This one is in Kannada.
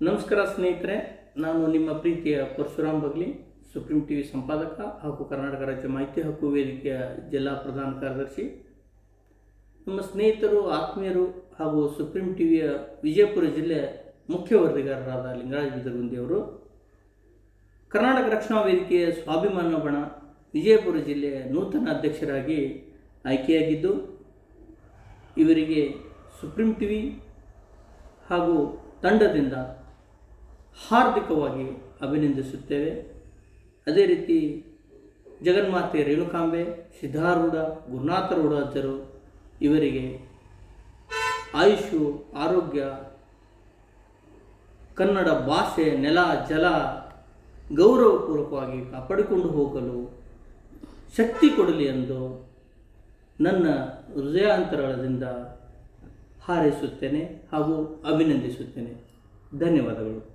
ನಮಸ್ಕಾರ ಸ್ನೇಹಿತರೆ, ನಾನು ನಿಮ್ಮ ಪ್ರೀತಿಯ Parashuram Bagli, supreme T V ಸಂಪಾದಕ ಹಾಗೂ ಕರ್ನಾಟಕ ರಾಜ್ಯ ಮಾಹಿತಿ ಹಕ್ಕು ವೇದಿಕೆಯ ಜಿಲ್ಲಾ ಪ್ರಧಾನ ಕಾರ್ಯದರ್ಶಿ. ನಮ್ಮ ಸ್ನೇಹಿತರು, ಆತ್ಮೀಯರು ಹಾಗೂ ಸುಪ್ರೀಂ ಟಿ ವಿಯ ವಿಜಯಪುರ ಜಿಲ್ಲೆ ಮುಖ್ಯ ವರದಿಗಾರರಾದ ಲಿಂಗರಾಜ್ ಬಿದಗುಂದಿಯವರು ಕರ್ನಾಟಕ ರಕ್ಷಣಾ ವೇದಿಕೆಯ ಸ್ವಾಭಿಮಾನ ಬಣ ವಿಜಯಪುರ ಜಿಲ್ಲೆಯ ನೂತನ ಅಧ್ಯಕ್ಷರಾಗಿ ಆಯ್ಕೆಯಾಗಿದ್ದು, ಇವರಿಗೆ ಸುಪ್ರೀಂ ಟಿ ವಿ ಹಾಗೂ ತಂಡದಿಂದ ಹಾರ್ದಿಕವಾಗಿ ಅಭಿನಂದಿಸುತ್ತೇವೆ. ಅದೇ ರೀತಿ ಜಗನ್ಮಾತೆ ರೇಣುಕಾಂಬೆ, ಸಿದ್ಧಾರೂಢ, ಗುರುನಾಥರೂಢ ಅಜ್ಜರು ಇವರಿಗೆ ಆಯುಷು, ಆರೋಗ್ಯ, ಕನ್ನಡ ಭಾಷೆ, ನೆಲ, ಜಲ ಗೌರವಪೂರ್ವಕವಾಗಿ ಕಾಪಾಡಿಕೊಂಡು ಹೋಗಲು ಶಕ್ತಿ ಕೊಡಲಿ ಎಂದು ನನ್ನ ಹೃದಯಾಂತರಾಳದಿಂದ ಹಾರೈಸುತ್ತೇನೆ ಹಾಗೂ ಅಭಿನಂದಿಸುತ್ತೇನೆ. ಧನ್ಯವಾದಗಳು.